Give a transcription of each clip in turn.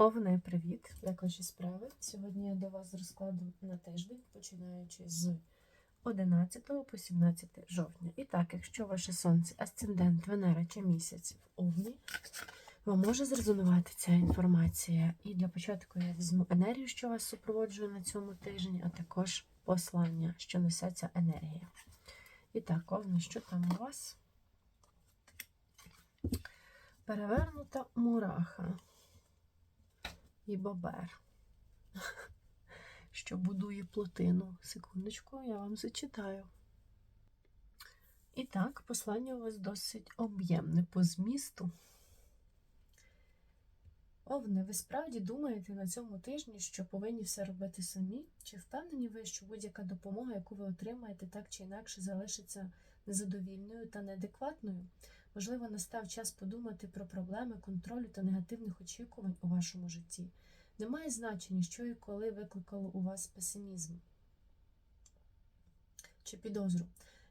Овни, привіт! Як ваші справи? Сьогодні я до вас з розкладом на тиждень, починаючи з 11 по 17 жовтня. І так, якщо ваше сонце, асцендент, Венера чи місяць в Овні, вам може зрезонувати ця інформація. І для початку я візьму енергію, що вас супроводжує на цьому тижні, а також послання, що несе ця енергія. І так, Овни, що там у вас? Перевернута мураха і бобер, що будує плотину. Секундочку, я вам зачитаю. І так, послання у вас досить об'ємне по змісту. Овне, ви справді думаєте на цьому тижні, що повинні все робити самі? Чи впевнені ви, що будь-яка допомога, яку ви отримаєте, так чи інакше залишиться незадовільною та неадекватною? Можливо, настав час подумати про проблеми контролю та негативних очікувань у вашому житті. Немає значення, що і коли викликало у вас песимізм чи підозру.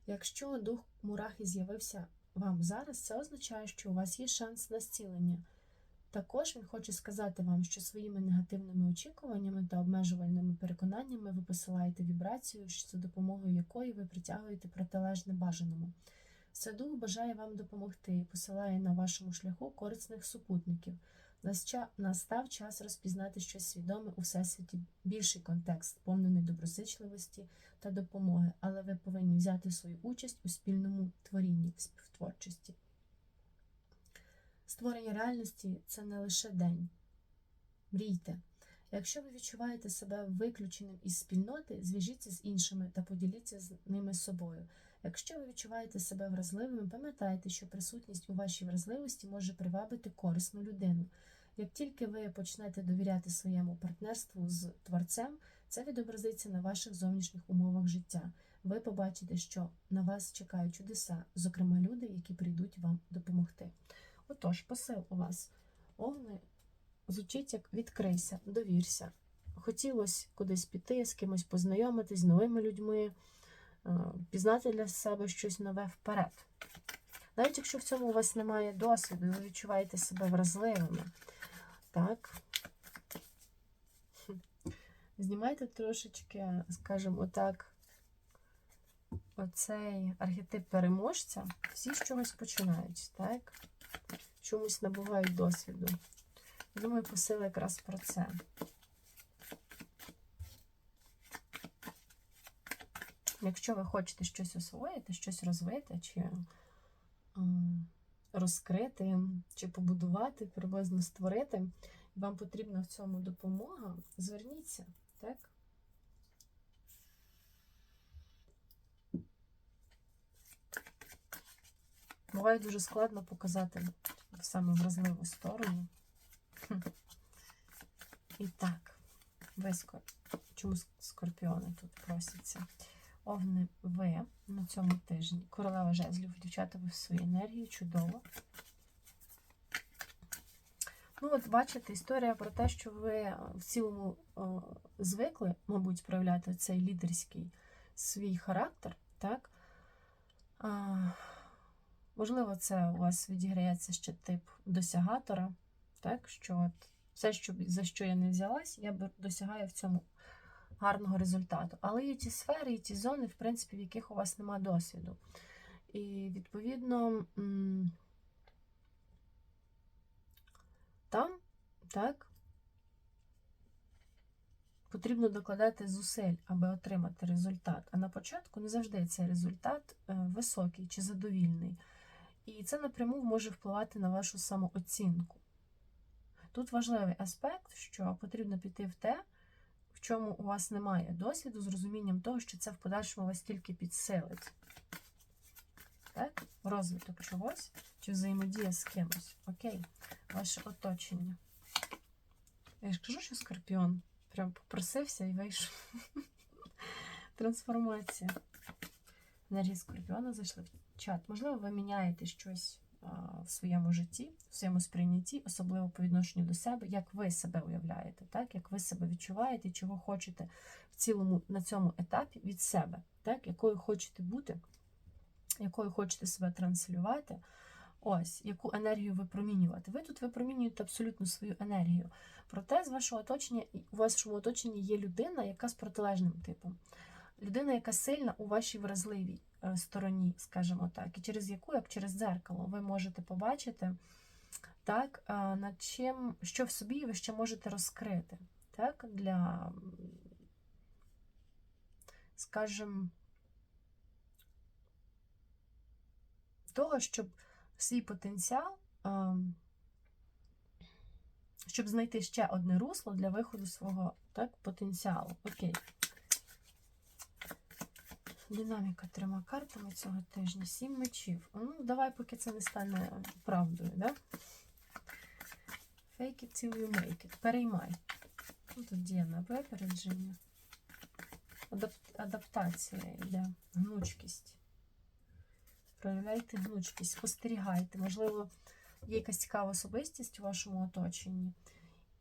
Якщо дух мурахи з'явився вам зараз, це означає, що у вас є шанс на зцілення. Також він хоче сказати вам, що своїми негативними очікуваннями та обмежувальними переконаннями ви посилаєте вібрацію, за допомогою якої ви притягуєте протилежне бажаному. Садух бажає вам допомогти і посилає на вашому шляху корисних супутників. Настав час розпізнати щось свідоме у всесвіті більший контекст, сповнений доброзичливості та допомоги, але ви повинні взяти свою участь у спільному творінні, співтворчості. Створення реальності це не лише день. Мрійте. Якщо ви відчуваєте себе виключеним із спільноти, зв'яжіться з іншими та поділіться з ними собою. Якщо ви відчуваєте себе вразливими, пам'ятайте, що присутність у вашій вразливості може привабити корисну людину. Як тільки ви почнете довіряти своєму партнерству з творцем, це відобразиться на ваших зовнішніх умовах життя. Ви побачите, що на вас чекають чудеса, зокрема люди, які прийдуть вам допомогти. Отож, посил у вас овни звучить як відкрийся, довірся. Хотілося кудись піти, з кимось познайомитись, з новими людьми, пізнати для себе щось нове вперед. Навіть якщо в цьому у вас немає досвіду, ви відчуваєте себе вразливими, так, знімайте трошечки, скажімо отак, оцей архетип переможця, всі з чогось починають, так? Чомусь набувають досвіду. Думаю, посили якраз про це. Якщо ви хочете щось освоїти, щось розвити, чи розкрити, чи побудувати, приблизно створити, вам потрібна в цьому допомога, зверніться, так? Буває дуже складно показати саме вразливу сторону. І так, ви чому скорпіони тут просяться? Овни ви на цьому тижні. Королева жезлів, дівчата, ви в своїй енергії, чудово. Ну, от бачите, історія про те, що ви в цілому о, звикли, мабуть, проявляти цей лідерський свій характер, так? А, Можливо, це у вас відіграється ще тип досягатора, так? Що от все, що, за що я не взялась, я досягаю в цьому гарного результату. Але є ті сфери, і ті зони, в принципі, в яких у вас нема досвіду. І, відповідно, там, так, потрібно докладати зусиль, аби отримати результат. А на початку не завжди цей результат е, високий чи задовільний. І це напряму може впливати на вашу самооцінку. Тут важливий аспект, що потрібно піти в те, в чому у вас немає досвіду, з розумінням того, що це в подальшому вас тільки підсилить. Так? Розвиток чогось чи взаємодія з кимось. Окей, ваше оточення. Я ж кажу, що скорпіон прям попросився і вийшов. Трансформація. Енергія скорпіона зайшли в чат. Можливо, ви міняєте щось в своєму житті, в своєму сприйнятті, особливо по відношенню до себе, як ви себе уявляєте, так? як ви себе відчуваєте, чого хочете в цілому на цьому етапі від себе, так? якою хочете бути, якою хочете себе транслювати. Ось, яку енергію випромінювати. Ви тут випромінюєте абсолютно свою енергію. Проте з вашого оточення, у вашому оточенні є людина, яка з протилежним типом. Людина, яка сильна у вашій вразливій стороні, скажімо так, і через яку, як через дзеркало, ви можете побачити, так, е, над чим, що в собі ви ще можете розкрити. Так, для, скажімо, того, щоб свій потенціал, ем, щоб знайти ще одне русло для виходу свого так, потенціалу. Окей. Динаміка трьома картами цього тижня. Сім мечів. Ну, давай, поки це не стане правдою, да? Fake it till you make it. Переймай. Ну, Тут діє на випередження. Адап... Адаптація йде, гнучкість. Проявляйте гнучкість, спостерігайте. Можливо, є якась цікава особистість у вашому оточенні,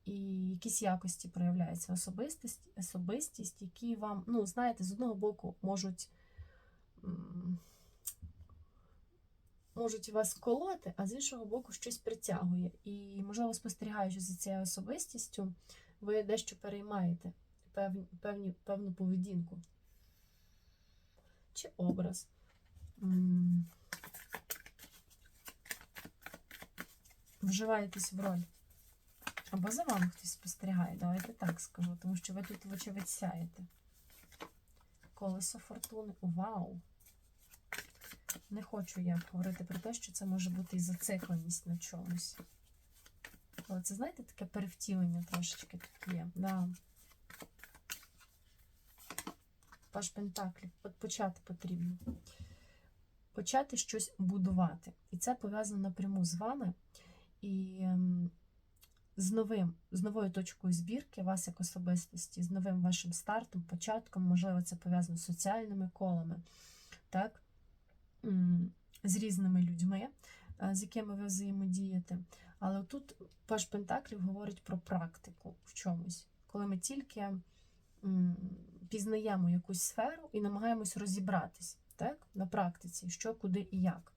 і якісь якості проявляються особистість, особистість, які вам, ну, знаєте, з одного боку можуть, можуть вас колоти, а з іншого боку щось притягує. І, можливо, спостерігаючи за цією особистістю, ви дещо переймаєте певні, певні, певну поведінку чи образ. Вживаєтесь в роль. Або за вами хтось спостерігає, давайте так скажу, тому що ви тут, вочевидь, сяєте. Колесо фортуни. Вау! Не хочу я говорити про те, що це може бути і зацикленість на чомусь. Але це, знаєте, таке перевтілення трошечки тут є. Да. Паш Пентаклів. От почати потрібно. Почати щось будувати. І це пов'язано напряму з вами. І ем, з новим, з новою точкою збірки вас як особистості, з новим вашим стартом, початком, можливо, це пов'язано з соціальними колами, так? З різними людьми, е, з якими ви взаємодієте. Але тут Паш Пентаклів говорить про практику в чомусь, коли ми тільки пізнаємо якусь сферу і намагаємось розібратись так, на практиці, що, куди і як.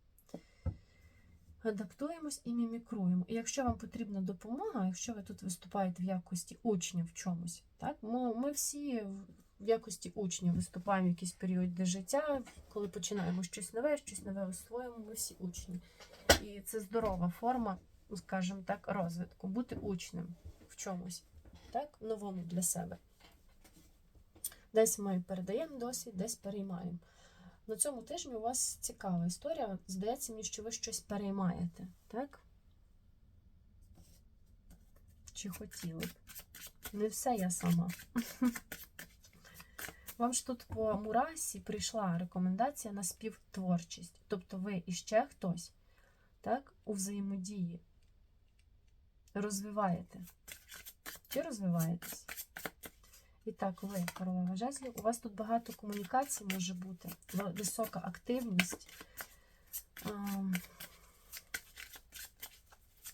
Адаптуємось і мімікруємо. І якщо вам потрібна допомога, якщо ви тут виступаєте в якості учня в чомусь, так, ми, ми всі в якості учня виступаємо в якийсь період життя, коли починаємо щось нове, щось нове освоїмо, ми всі учні. І це здорова форма, скажімо так, розвитку, бути учнем в чомусь, так, новому для себе. Десь ми передаємо досвід, десь переймаємо. На цьому тижні у вас цікава історія. Здається мені, що ви щось переймаєте, так? Чи хотіли б? Не все я сама. Вам ж тут по Мурасі прийшла рекомендація на співтворчість. Тобто ви і ще хтось, так, у взаємодії розвиваєте. Чи розвиваєтесь? І так, ви, королева жезлів, у вас тут багато комунікацій може бути, висока активність. Ем,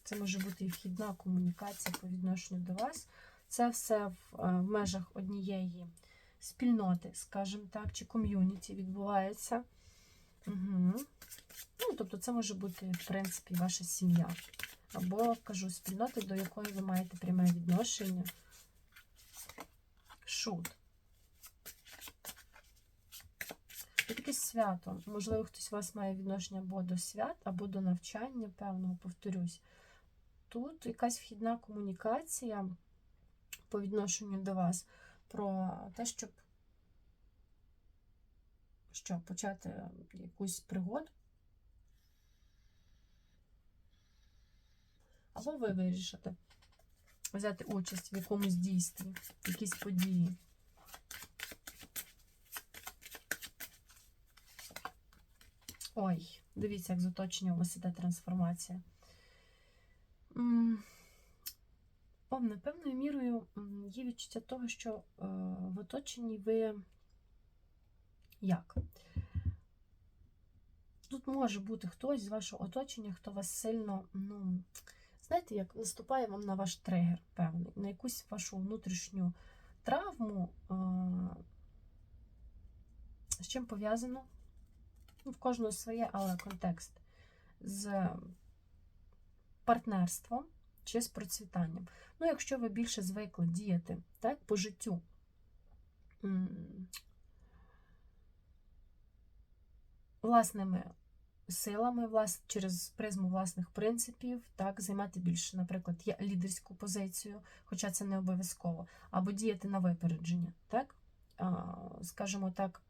Це може бути і вхідна комунікація по відношенню до вас. Це все в, е, межах однієї спільноти, скажімо так, чи ком'юніті відбувається. Угу. Ну, тобто, це може бути, в принципі, ваша сім'я. Або, кажу, спільноти, до якої ви маєте пряме відношення. Шут. Це якесь свято. Можливо, хтось у вас має відношення або до свят, або до навчання, певного, повторюсь. Тут якась вхідна комунікація по відношенню до вас про те, щоб що, почати якусь пригоду. Або ви вирішите взяти участь в якомусь дійстві, в якійсь події. Ой, дивіться, як з оточення у вас іде трансформація. Повне, певною мірою є відчуття того, що е, в оточенні ви як? Тут може бути хтось з вашого оточення, хто вас сильно, ну, знаєте, як наступає вам на ваш тригер певний, на якусь вашу внутрішню травму. З чим пов'язано? Ну, в кожного своє, але контекст. З партнерством чи з процвітанням. Ну, якщо ви більше звикли діяти так, по життю. Власними силами, влас, через призму власних принципів, так, займати більше, наприклад, лідерську позицію, хоча це не обов'язково, або діяти на випередження, так? Скажімо так,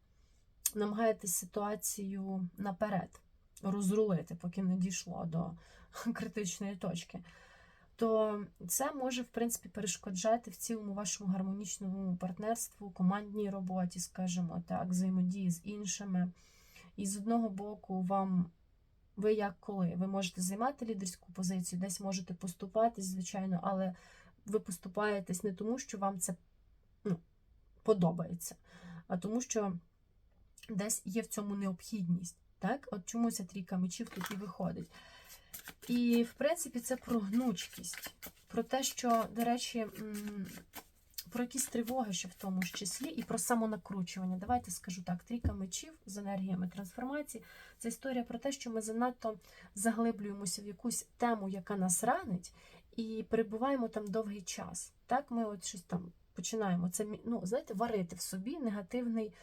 намагаєтесь ситуацію наперед розрулити, поки не дійшло до критичної точки. То це може, в принципі, перешкоджати в цілому вашому гармонічному партнерству, командній роботі, скажімо так, взаємодії з іншими. І з одного боку, вам ви як коли? Ви можете займати лідерську позицію, десь можете поступатись, звичайно, але ви поступаєтесь не тому, що вам це ну, подобається, а тому, що десь є в цьому необхідність. Так? От чому ця трійка мечів тут і виходить. І, в принципі, це про гнучкість, про те, що, до речі, про якісь тривоги, ще в тому ж числі, і про самонакручування. Давайте скажу так: трійка мечів з енергіями трансформації це історія про те, що ми занадто заглиблюємося в якусь тему, яка нас ранить, і перебуваємо там довгий час. Так, ми от щось там починаємо це ну, знаєте, варити в собі негативний,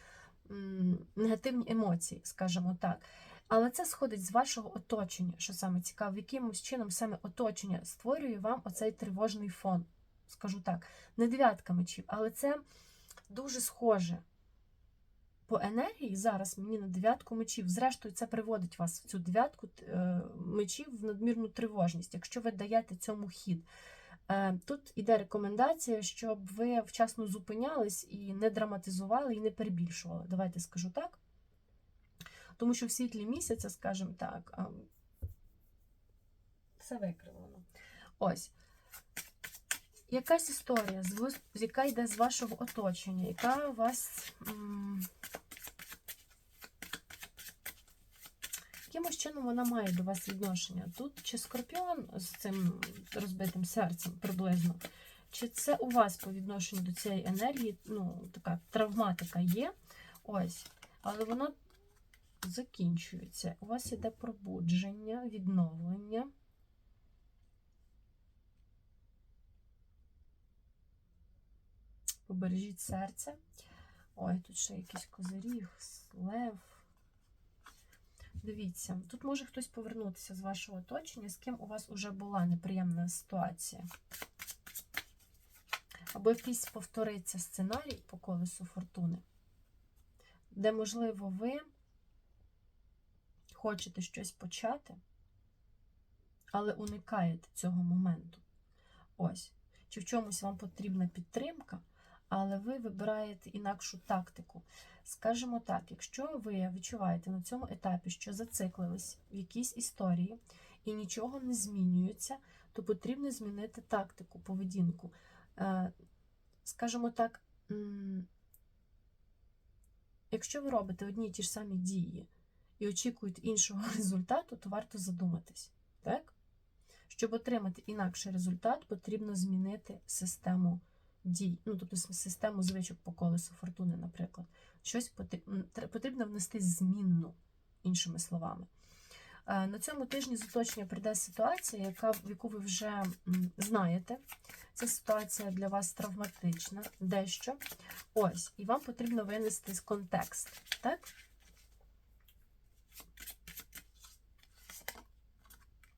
негативні емоції, скажімо так. Але це сходить з вашого оточення, що саме цікаво, якимось чином саме оточення створює вам оцей тривожний фон. Скажу так, не дев'ятка мечів, але це дуже схоже по енергії зараз мені на дев'ятку мечів. Зрештою, це приводить вас в цю дев'ятку е, мечів в надмірну тривожність, якщо ви даєте цьому хід. Е, Тут іде рекомендація, щоб ви вчасно зупинялись і не драматизували, і не перебільшували. Давайте скажу так. Тому що в світлі місяця, скажімо так, все викривлено. Ось. Якась історія, яка йде з вашого оточення, яка вас. Якимось чином вона має до вас відношення. Тут чи скорпіон з цим розбитим серцем приблизно, чи це у вас по відношенню до цієї енергії, ну, така травматика є. Ось. Але вона закінчується. У вас іде пробудження, відновлення. Побережіть серце. Ой, тут ще якийсь козиріг, лев. Дивіться, тут може хтось повернутися з вашого оточення, з ким у вас вже була неприємна ситуація. Або якийсь повториться сценарій по колесу фортуни, де, можливо, ви хочете щось почати, але уникаєте цього моменту. Ось. Чи в чомусь вам потрібна підтримка, але ви вибираєте інакшу тактику. Скажімо так, якщо ви відчуваєте на цьому етапі, що зациклились в якійсь історії і нічого не змінюється, то потрібно змінити тактику, поведінку. Е, Скажімо так, якщо ви робите одні й ті ж самі дії і очікуєте іншого результату, то варто задуматись. Так? Щоб отримати інакший результат, потрібно змінити систему дій, ну, тобто систему звичок по колесу фортуни, наприклад. Щось потрібно внести змінну, іншими словами. Е, На цьому тижні з оточення прийде ситуація, яка, в яку ви вже знаєте. Ця ситуація для вас травматична, дещо. Ось, і вам потрібно винести з контекст. Так?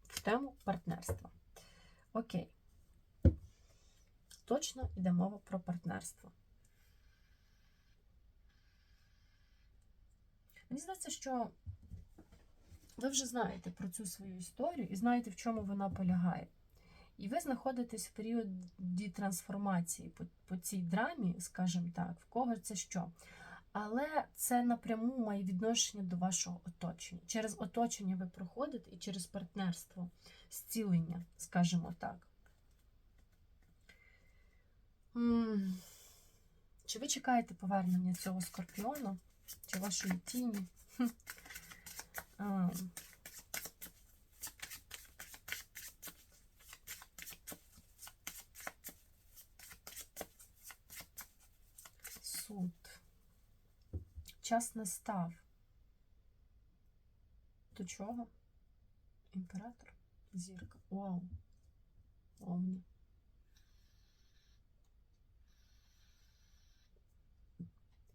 В тему партнерства. Окей. Точно йде мова про партнерство. Мені здається, що ви вже знаєте про цю свою історію і знаєте, в чому вона полягає. І ви знаходитесь в періоді трансформації по, по цій драмі, скажімо так, в кого це що. Але це напряму має відношення до вашого оточення. Через оточення ви проходите і через партнерство, зцілення, скажімо так. Чи ви чекаєте повернення цього скорпіону? Чи вашої тіні? Суд. Час настав. До чого? Імператор? Зірка. Вау. Овни.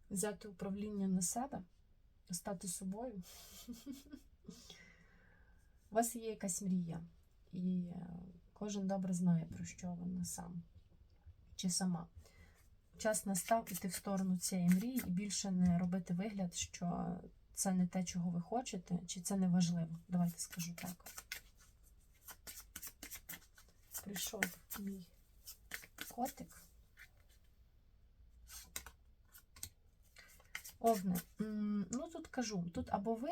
Взяти управління на себе, стати собою. У вас є якась мрія, і кожен добре знає, про що вона сам чи сама. Час настав іти в сторону цієї мрії і більше не робити вигляд, що це не те, чого ви хочете, чи це не важливо. Давайте скажу так. Прийшов мій котик. Овне, ну тут кажу, тут або ви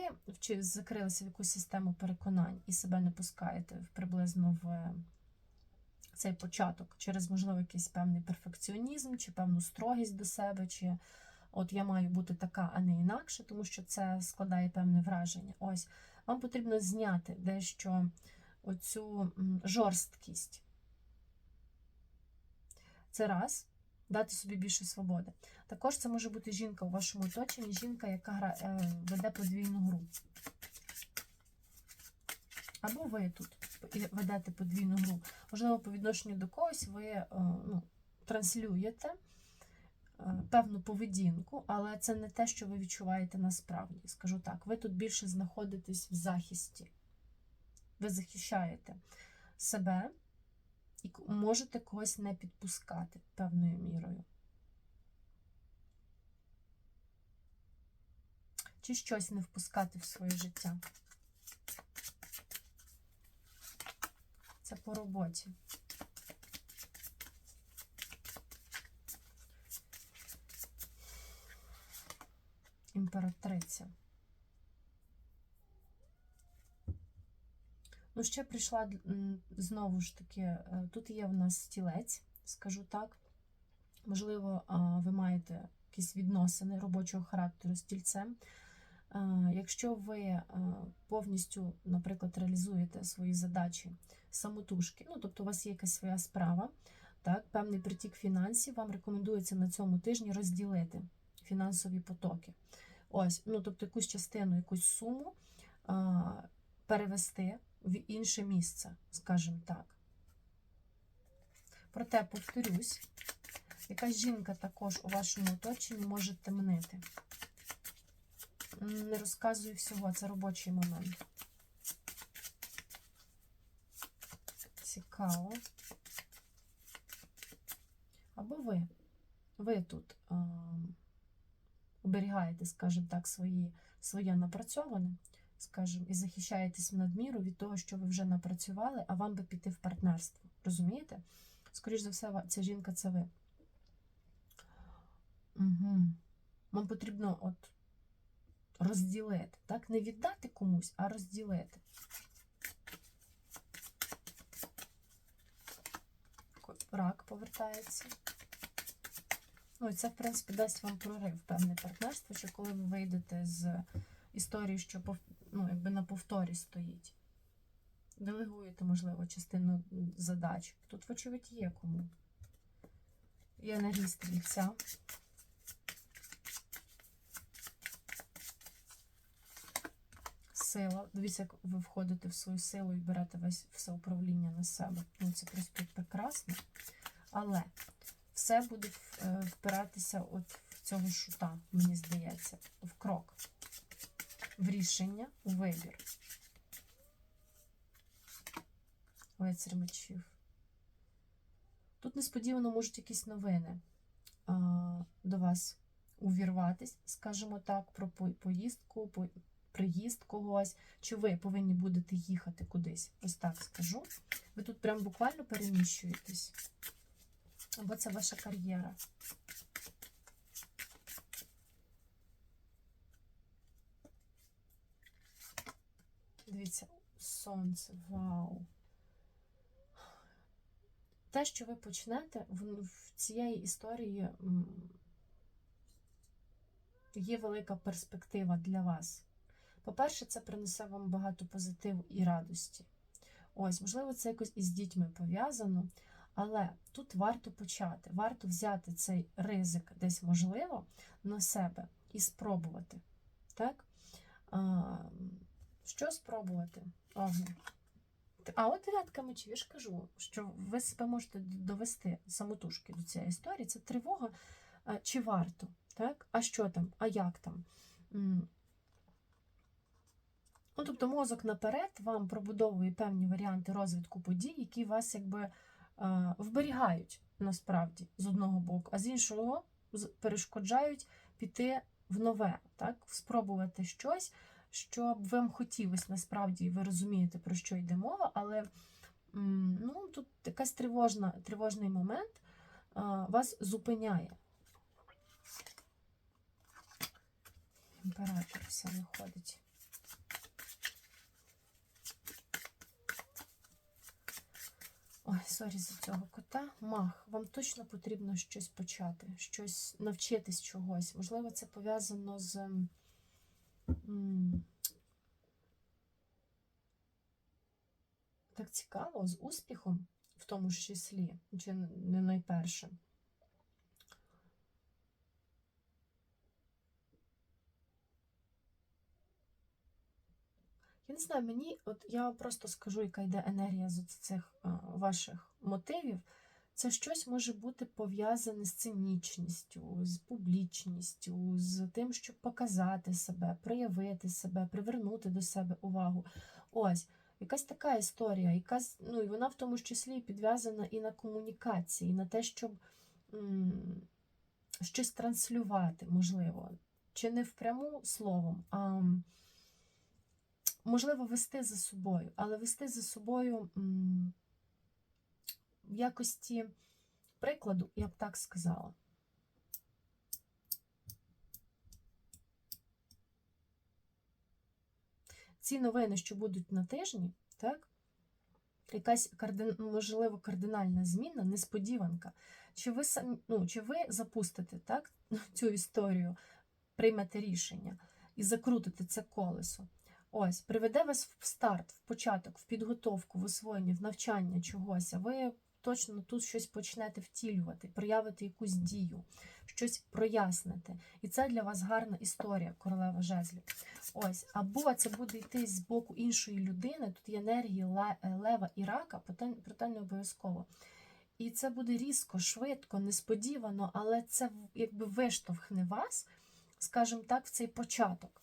закрилися в якусь систему переконань і себе не пускаєте в- приблизно в цей початок через, можливо, якийсь певний перфекціонізм, чи певну строгість до себе, чи от я маю бути така, а не інакше, тому що це складає певне враження. Ось, вам потрібно зняти дещо оцю жорсткість. Це раз. Дати собі більше свободи. Також це може бути жінка у вашому оточенні, жінка, яка гра, е, веде подвійну гру. Або ви тут ведете подвійну гру. Можливо, по відношенню до когось ви е, ну, транслюєте е, певну поведінку, але це не те, що ви відчуваєте насправді. Скажу так, ви тут більше знаходитесь в захисті. Ви захищаєте себе і можете когось не підпускати певною мірою. Чи щось не впускати в своє життя. Це по роботі. Імператриця. Ну, ще прийшла знову ж таки, е, тут є в нас стілець, скажу так. Можливо, ви маєте якісь відносини робочого характеру з стільцем. Якщо ви е, повністю, наприклад, реалізуєте свої задачі самотужки, ну тобто у вас є якась своя справа, так, певний притік фінансів, вам рекомендується на цьому тижні розділити фінансові потоки. Ось, ну тобто якусь частину, якусь суму перевести в інше місце, скажімо так. Проте, повторюсь, якась жінка також у вашому оточенні може темнити. Не розказую всього, це робочий момент. Цікаво. Або ви. Ви тут ем, оберігаєте, скажімо так, свої, своє напрацьоване, скажімо, і захищаєтесь в надміру від того, що ви вже напрацювали, а вам би піти в партнерство. Розумієте? Скоріше за все, ця жінка це ви. Угу. Вам потрібно от розділити. Так? Не віддати комусь, а розділити. Рак повертається. Ну, це, в принципі, дасть вам прорив певне партнерство, що коли ви вийдете з історії, що ну, якби на повторі стоїть. Делегуєте, можливо, частину задач. Тут, вочевидь, є кому. Є енергії стрільця. Сила. Дивіться, як ви входите в свою силу і берете весь все управління на себе. Ну, це просто прекрасно. Але все буде е, впиратися от в цього шута, мені здається, в крок, в рішення, у вибір. Лицар мечів. Тут несподівано можуть якісь новини а, до вас увірватись, скажімо так, про поїздку, по- приїзд когось, чи ви повинні будете їхати кудись. Ось так скажу. Ви тут прям буквально переміщуєтесь. Або це ваша кар'єра. Дивіться, сонце, вау. Те, що ви почнете в, в цієї історії є велика перспектива для вас. По-перше, це принесе вам багато позитиву і радості. Ось, можливо, це якось із дітьми пов'язано, але тут варто почати, варто взяти цей ризик десь можливо на себе і спробувати. Так? Що спробувати? Огне. А от дев'ятка мечів, я ж кажу, що ви себе можете довести самотужки до цієї історії. Це тривога, чи варто, так? А що там? А як там? Ну, тобто мозок наперед вам пробудовує певні варіанти розвитку подій, які вас якби вберігають насправді з одного боку, а з іншого перешкоджають піти в нове, так? спробувати щось, що б вам хотілося насправді, і ви розумієте, про що йде мова, але ну, тут якась тривожна, тривожний момент вас зупиняє. Імператор все виходить. Ой, сорі за цього кота. Мах, вам точно потрібно щось почати, щось навчитись чогось. Можливо, це пов'язано з. Так цікаво, з успіхом, в тому ж числі, чи не найперше. Я не знаю, мені, от я просто скажу, яка йде енергія з цих ваших мотивів. Це щось може бути пов'язане з цинічністю, з публічністю, з тим, щоб показати себе, проявити себе, привернути до себе увагу. Ось, якась така історія, якась, ну і вона в тому числі підв'язана і на комунікації, і на те, щоб м, щось транслювати, можливо, чи не впряму словом, а можливо, вести за собою, але вести за собою м, в якості прикладу, я б так сказала. Ці новини, що будуть на тижні, так? Якась кардин... можливо кардинальна зміна, несподіванка. Чи ви самі, ну, чи ви запустите так, цю історію, приймете рішення і закрутите це колесо? Ось, приведе вас в старт, в початок, в підготовку, в освоєння, в навчання чогось. А ви точно тут щось почнете втілювати, проявити якусь дію, щось прояснити. І це для вас гарна історія, королева жезлів. Ось, або це буде йти з боку іншої людини. Тут є енергії е, лева і рака, проте, проте не обов'язково. І це буде різко, швидко, несподівано, але це якби виштовхне вас, скажімо так, в цей початок.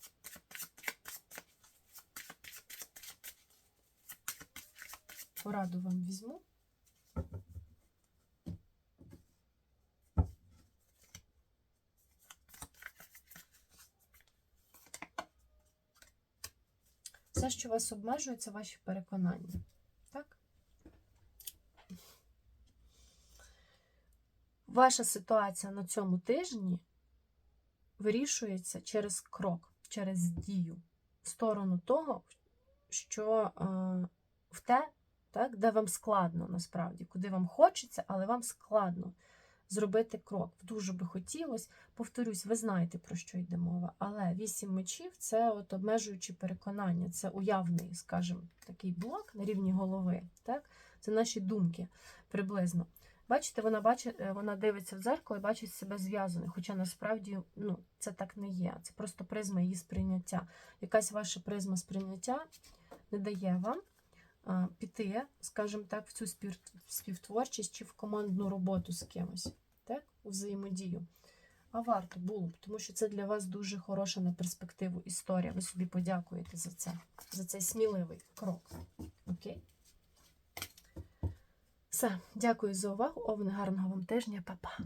Пораду вам візьму. Все, що вас обмежує, це ваші переконання. Так? Ваша ситуація на цьому тижні вирішується через крок, через дію, в сторону того, що е, в те, так, де вам складно насправді, куди вам хочеться, але вам складно зробити крок. Дуже би хотілося. Повторюсь, ви знаєте, про що йде мова. Але вісім мечів це от обмежуючі переконання, це уявний, скажімо, такий блок на рівні голови. Так? Це наші думки приблизно. Бачите, вона бачить, е, вона дивиться в дзеркало і бачить себе зв'язаною, хоча насправді ну, це так не є. Це просто призма її сприйняття. Якась ваша призма сприйняття не дає вам піти, скажімо так, в цю співтворчість чи в командну роботу з кимось, так? у взаємодію. А варто було б, тому що це для вас дуже хороша на перспективу історія. Ви собі подякуєте за це, за цей сміливий крок. Окей? Все, дякую за увагу. Овни, гарного вам тижня, Па-па.